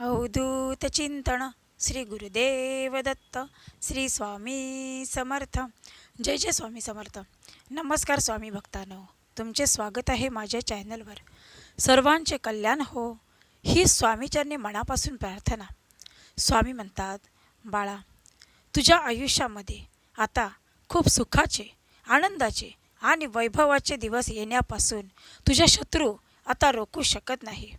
अवधूत चिंतन श्री गुरुदेव दत्त श्री स्वामी समर्थ जय जय स्वामी समर्थ नमस्कार स्वामी भक्तांनो तुमचे स्वागत आहे माझ्या चॅनलवर सर्वांचे कल्याण हो ही स्वामीचरणी मनापासून प्रार्थना स्वामी म्हणतात बाळा तुझ्या आयुष्यामध्ये आता खूप सुखाचे आनंदाचे आणि वैभवाचे दिवस येण्यापासून तुझ्या शत्रू आता रोखू शकत नाही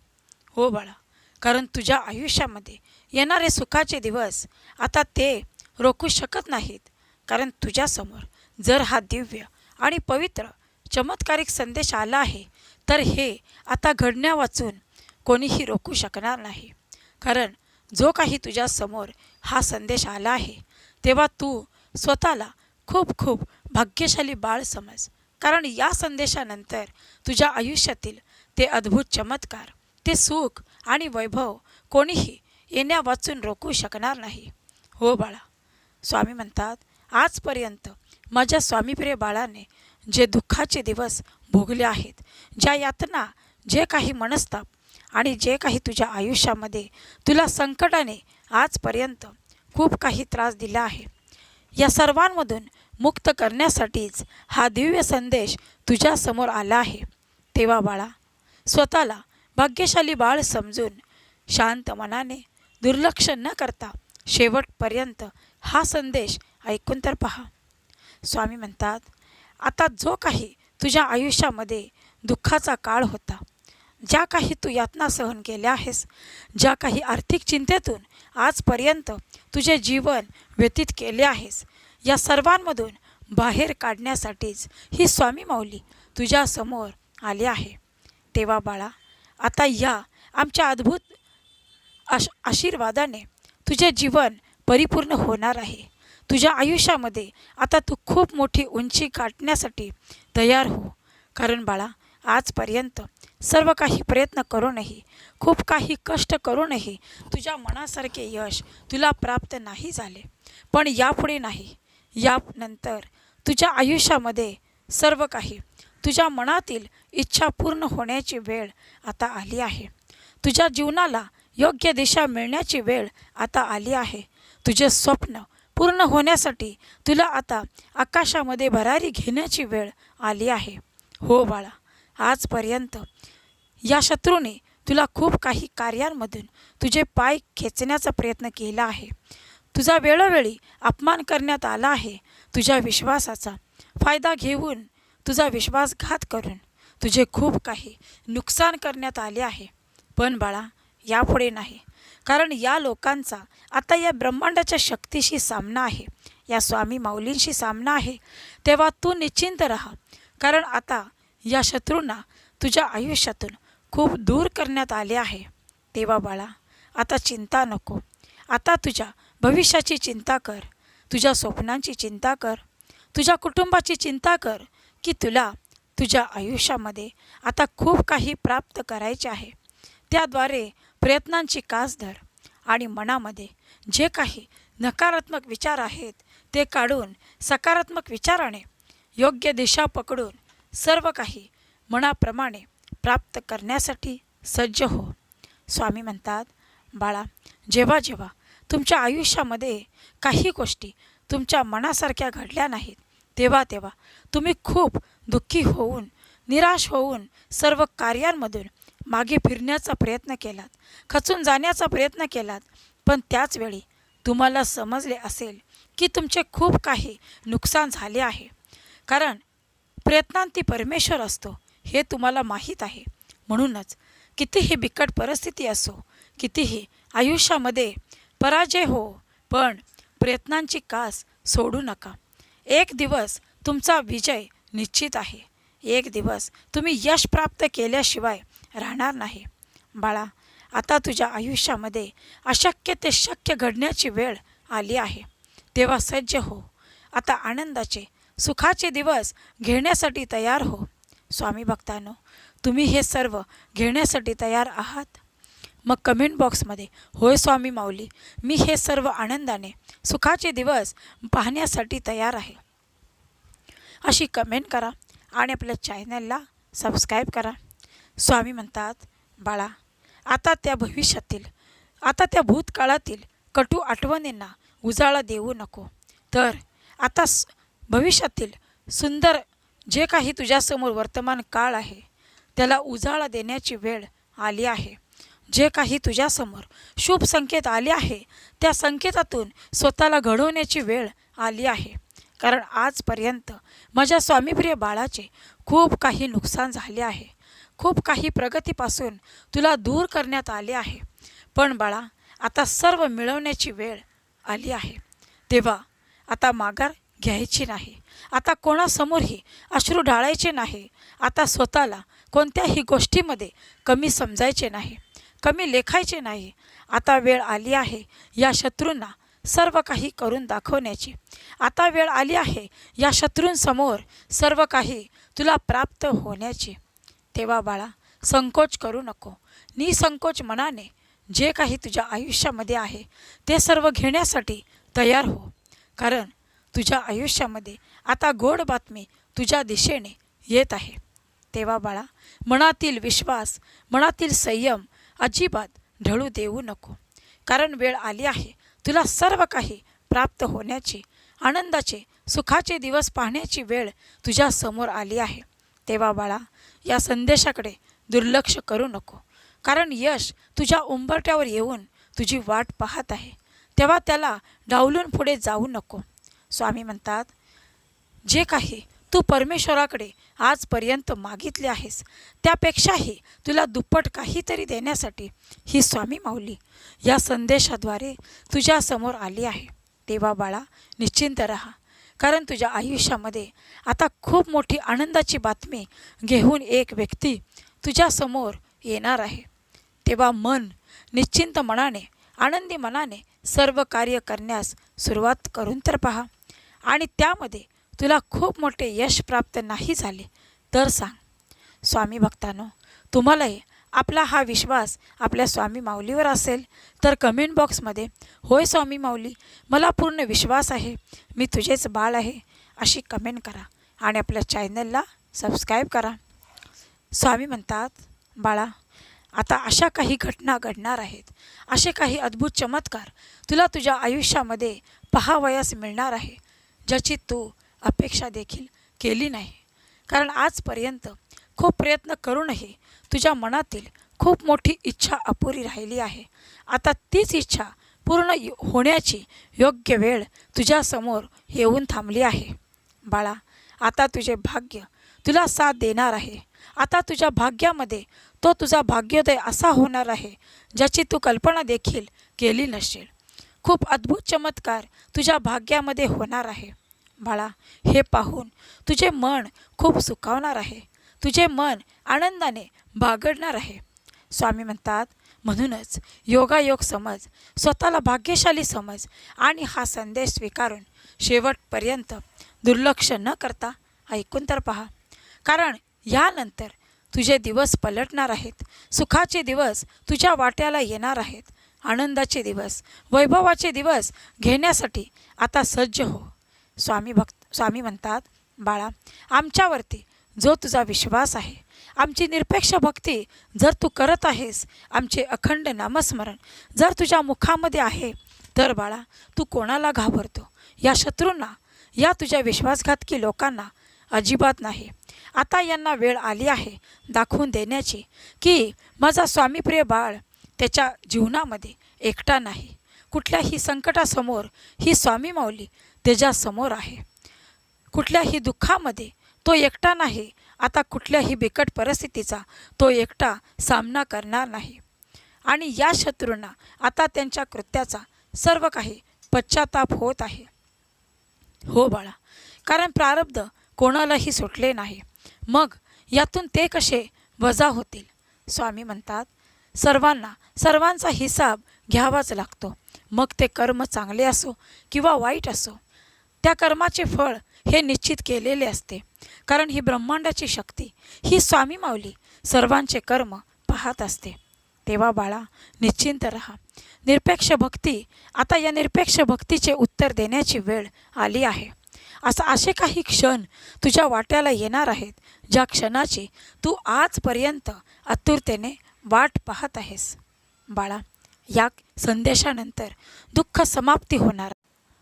हो बाळा कारण तुझ्या आयुष्यामध्ये येणारे सुखाचे दिवस आता ते रोखू शकत नाहीत. कारण तुझ्यासमोर जर हा दिव्य आणि पवित्र चमत्कारिक संदेश आला आहे तर हे आता घडण्या वाचून कोणीही रोखू शकणार नाही. कारण जो काही तुझ्यासमोर हा संदेश आला आहे तेव्हा तू स्वतःला खूप खूप भाग्यशाली बाळ समज. कारण या संदेशानंतर तुझ्या आयुष्यातील ते अद्भुत चमत्कार ते सुख आणि वैभव कोणीही येण्या वाचून रोखू शकणार नाही. हो बाळा स्वामी म्हणतात आजपर्यंत माझ्या स्वामीप्रिय बाळाने जे दुःखाचे दिवस भोगले आहेत ज्या यातना जे काही मनस्ताप आणि जे काही तुझ्या आयुष्यामध्ये तुला संकटाने आजपर्यंत खूप काही त्रास दिला आहे या सर्वांमधून मुक्त करण्यासाठीच हा दिव्य संदेश तुझ्यासमोर आला आहे. तेव्हा बाळा स्वतःला भाग्यशाली बाळ समजून शांत मनाने दुर्लक्ष न करता शेवटपर्यंत हा संदेश ऐकून तर पहा. स्वामी म्हणतात आता जो काही तुझ्या आयुष्यामध्ये दुःखाचा काळ होता ज्या काही तू यातना सहन केल्या आहेस ज्या काही आर्थिक चिंतेतून आजपर्यंत तुझे जीवन व्यतीत केले आहेस या सर्वांमधून बाहेर काढण्यासाठीच ही स्वामी माऊली तुझ्यासमोर आली आहे तेव्हा बाळा आता या आमच्या अद्भुत आश आशीर्वादाने तुझे जीवन परिपूर्ण होणार आहे. तुझ्या आयुष्यामध्ये आता तू खूप मोठी उंची गाठण्यासाठी तयार हो. कारण बाळा आजपर्यंत सर्व काही प्रयत्न करूनही खूप काही कष्ट करूनही तुझ्या मनासारखे यश तुला प्राप्त नाही झाले. पण यापुढे नाही. यानंतर तुझ्या आयुष्यामध्ये सर्व काही तुझ्या मनातील इच्छा पूर्ण होण्याची वेळ आता आली आहे. तुझ्या जीवनाला योग्य दिशा मिळण्याची वेळ आता आली आहे. तुझे स्वप्न पूर्ण होण्यासाठी तुला आता आकाशामध्ये भरारी घेण्याची वेळ आली आहे. हो बाळा आजपर्यंत या शत्रूने तुला खूप काही कार्यांमधून तुझे पाय खेचण्याचा प्रयत्न केला आहे. तुझा वेळोवेळी अपमान करण्यात आला आहे. तुझ्या विश्वासाचा फायदा घेऊन तुझा विश्वासघात करून तुझे खूप काही नुकसान करण्यात आले आहे. पण बाळा यापुढे नाही. कारण या लोकांचा आता या ब्रह्मांडाच्या शक्तीशी सामना आहे. या स्वामी माऊलींशी सामना आहे. तेव्हा तू निश्चिंत राहा. कारण आता या शत्रूंना तुझ्या आयुष्यातून खूप दूर करण्यात आले आहे. तेव्हा बाळा आता चिंता नको. आता तुझ्या भविष्याची चिंता कर. तुझ्या स्वप्नांची चिंता कर. तुझ्या कुटुंबाची चिंता कर. की तुला तुझ्या आयुष्यामध्ये आता खूप काही प्राप्त करायचे आहे. त्याद्वारे प्रयत्नांची कास धर आणि मनामध्ये जे काही नकारात्मक विचार आहेत ते काढून सकारात्मक विचाराने योग्य दिशा पकडून सर्व काही मनाप्रमाणे प्राप्त करण्यासाठी सज्ज हो. स्वामी म्हणतात बाळा जेव्हा जेव्हा तुमच्या आयुष्यामध्ये काही गोष्टी तुमच्या मनासारख्या घडल्या नाहीत तेव्हा तेव्हा तुम्ही खूप दुःखी होऊन निराश होऊन सर्व कार्यांमधून मागे फिरण्याचा प्रयत्न केलात खचून जाण्याचा प्रयत्न केलात. पण त्याचवेळी तुम्हाला समजले असेल की तुमचे खूप काही नुकसान झाले आहे. कारण प्रयत्नांती परमेश्वर असतो हे तुम्हाला माहीत आहे. म्हणूनच कितीही बिकट परिस्थिती असो कितीही आयुष्यामध्ये पराजय हो पण प्रयत्नांची कास सोडू नका. एक दिवस तुमचा विजय निश्चित आहे. एक दिवस तुम्ही यश प्राप्त केल्याशिवाय राहणार नाही. बाळा आता तुझ्या आयुष्यामध्ये अशक्य ते शक्य घडण्याची वेळ आली आहे. तेव्हा सज्ज हो. आता आनंदाचे सुखाचे दिवस घेण्यासाठी तयार हो. स्वामी भक्तांनो तुम्ही हे सर्व घेण्यासाठी तयार आहात? मग कमेंट बॉक्समध्ये होय स्वामी माऊली मी हे सर्व आनंदाने सुखाचे दिवस पाहण्यासाठी तयार आहे. अशी कमेंट करा आणि आपल्या चॅनलला सबस्क्राईब करा. स्वामी म्हणतात बाळा आता त्या भविष्यातील आता त्या भूतकाळातील कटू आठवणींना उजाळा देऊ नको. तर आता भविष्यातील सुंदर जे काही तुझ्यासमोर वर्तमान काळ आहे त्याला उजाळा देण्याची वेळ आली आहे. जे काही तुझ्यासमोर शुभ संकेत आले आहे त्या संकेतातून स्वतःला घडवण्याची वेळ आली आहे. कारण आजपर्यंत माझ्या स्वामीप्रिय बाळाचे खूप काही नुकसान झाले आहे. खूप काही प्रगतीपासून तुला दूर करण्यात आले आहे. पण बाळा आता सर्व मिळवण्याची वेळ आली आहे. तेव्हा आता माघार घ्यायची नाही. आता कोणासमोरही अश्रू ढाळायचे नाही. आता स्वतःला कोणत्याही गोष्टीमध्ये कमी समजायचे नाही. कमी लेखायचे नाही. आता वेळ आली आहे या शत्रूंना सर्व काही करून दाखवण्याची. आता वेळ आली आहे या शत्रूंसमोर सर्व काही तुला प्राप्त होण्याची. तेव्हा बाळा संकोच करू नको. निसंकोच मनाने जे काही तुझ्या आयुष्यामध्ये आहे ते सर्व घेण्यासाठी तयार हो. कारण तुझ्या आयुष्यामध्ये आता गोड बातमी तुझ्या दिशेने येत आहे. तेव्हा बाळा मनातील विश्वास मनातील संयम अजिबात ढळू देऊ नको. कारण वेळ आली आहे. तुला सर्व काही प्राप्त होण्याची आनंदाचे सुखाचे दिवस पाहण्याची वेळ तुझ्या समोर आली आहे. तेव्हा बाळा या संदेशाकडे दुर्लक्ष करू नको. कारण यश तुझ्या उंबरट्यावर येऊन तुझी वाट पाहत आहे. तेव्हा त्याला डावलून पुढे जाऊ नको. स्वामी म्हणतात जे काही तू परमेश्वराकडे आजपर्यंत मागितले आहेस. त्यापेक्षाही तुला दुप्पट काहीतरी देण्यासाठी ही स्वामी माऊली या संदेशाद्वारे तुझ्यासमोर आली आहे. तेव्हा बाळा निश्चिंत राहा. कारण तुझ्या आयुष्यामध्ये आता खूप मोठी आनंदाची बातमी घेऊन एक व्यक्ती तुझ्यासमोर येणार आहे. तेव्हा मन निश्चिंत मनाने आनंदी मनाने सर्व कार्य करण्यास सुरुवात करून तर पहा. आणि त्यामध्ये तुला खूप मोठे यश प्राप्त नाही झाले. तर सांग स्वामी भक्तानो तुम्हालाही आपला हा विश्वास आपल्या स्वामी माऊलीवर असेल तर कमेंट बॉक्समध्ये होय स्वामी माऊली मला पूर्ण विश्वास आहे मी तुझेच बाळ आहे अशी कमेंट करा आणि आपल्या चॅनलला सबस्क्राईब करा. स्वामी म्हणतात बाळा आता अशा काही घटना घडणार आहेत. असे काही अद्भुत चमत्कार तुला तुझ्या आयुष्यामध्ये पहावयास मिळणार आहे ज्याची तू अपेक्षा देखील केली नाही. कारण आजपर्यंत खूप प्रयत्न करूनही तुझ्या मनातील खूप मोठी इच्छा अपुरी राहिली आहे. आता तीच इच्छा पूर्ण होण्याची योग्य वेळ तुझ्यासमोर येऊन थांबली आहे. बाळा आता तुझे भाग्य तुला साथ देणार आहे. आता तुझ्या भाग्यामध्ये तो तुझा भाग्योदय असा होणार आहे ज्याची तू कल्पना देखील केली नसेल. खूप अद्भुत चमत्कार तुझ्या भाग्यामध्ये होणार आहे. बाळा हे पाहून तुझे मन खूप सुखावणार आहे. तुझे मन आनंदाने बागडणार आहे. स्वामी म्हणतात म्हणूनच योगायोग समज स्वतःला भाग्यशाली समज आणि हा संदेश स्वीकारून शेवटपर्यंत दुर्लक्ष न करता ऐकून तर पहा. कारण यानंतर तुझे दिवस पलटणार आहेत. सुखाचे दिवस तुझ्या वाट्याला येणार आहेत. आनंदाचे दिवस वैभवाचे दिवस घेण्यासाठी आता सज्ज हो. स्वामी भक्त स्वामी म्हणतात बाळा आमच्यावरती जो तुझा विश्वास आहे आमची निरपेक्ष भक्ती जर तू करत आहेस आमचे अखंड नामस्मरण जर तुझ्या मुखामध्ये आहे तर बाळा तू कोणाला घाबरतो? या शत्रूंना या तुझ्या विश्वासघातकी लोकांना अजिबात नाही. आता यांना वेळ आली आहे दाखवून देण्याची की माझा स्वामीप्रिय बाळ त्याच्या जीवनामध्ये एकटा नाही. कुठल्याही संकटासमोर ही स्वामी माऊली त्याच्यासमोर आहे. कुठल्याही दुःखामध्ये तो एकटा नाही. आता कुठल्याही बिकट परिस्थितीचा तो एकटा सामना करणार नाही. आणि या शत्रूंना आता त्यांच्या कृत्याचा सर्व काही पश्चाताप होत आहे. हो बाळा कारण प्रारब्ध कोणालाही सुटले नाही. मग यातून ते कसे वजा होतील? स्वामी म्हणतात सर्वांना सर्वांचा हिसाब घ्यावाच लागतो. मग ते कर्म चांगले असो किंवा वाईट असो त्या कर्माचे फळ हे निश्चित केलेले असते. कारण ही ब्रह्मांडाची शक्ती ही स्वामी माऊली सर्वांचे कर्म पाहत असते. तेव्हा बाळा निश्चिंत रहा. निरपेक्ष भक्ती आता या निरपेक्ष भक्तीचे उत्तर देण्याची वेळ आली आहे. असं असे काही क्षण तुझ्या वाट्याला येणार आहेत ज्या क्षणाची तू आजपर्यंत आतुरतेने वाट पाहत आहेस. बाळा या संदेशानंतर दुःख समाप्ती होणार.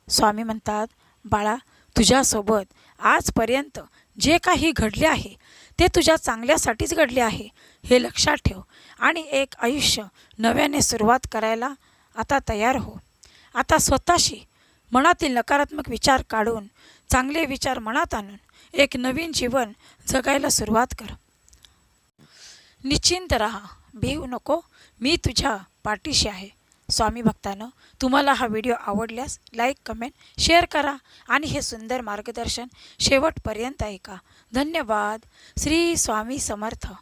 स्वामी म्हणतात बाळा तुझ्यासोबत आजपर्यंत जे काही घडले आहे ते तुझ्या चांगल्यासाठीच घडले आहे हे लक्षात ठेव आणि एक आयुष्य नव्याने सुरुवात करायला आता तयार हो. आता स्वतःशी मनातील नकारात्मक विचार काढून चांगले विचार मनात आणून एक नवीन जीवन जगायला सुरुवात कर. निश्चिंत राहा भिवू नको मी तुझ्या पाठीशी आहे. स्वामी भक्तानं तुम्हाला हा व्हिडिओ आवडल्यास लाईक कमेंट शेअर करा आणि हे सुंदर मार्गदर्शन शेवटपर्यंत ऐका. धन्यवाद. श्री स्वामी समर्थ.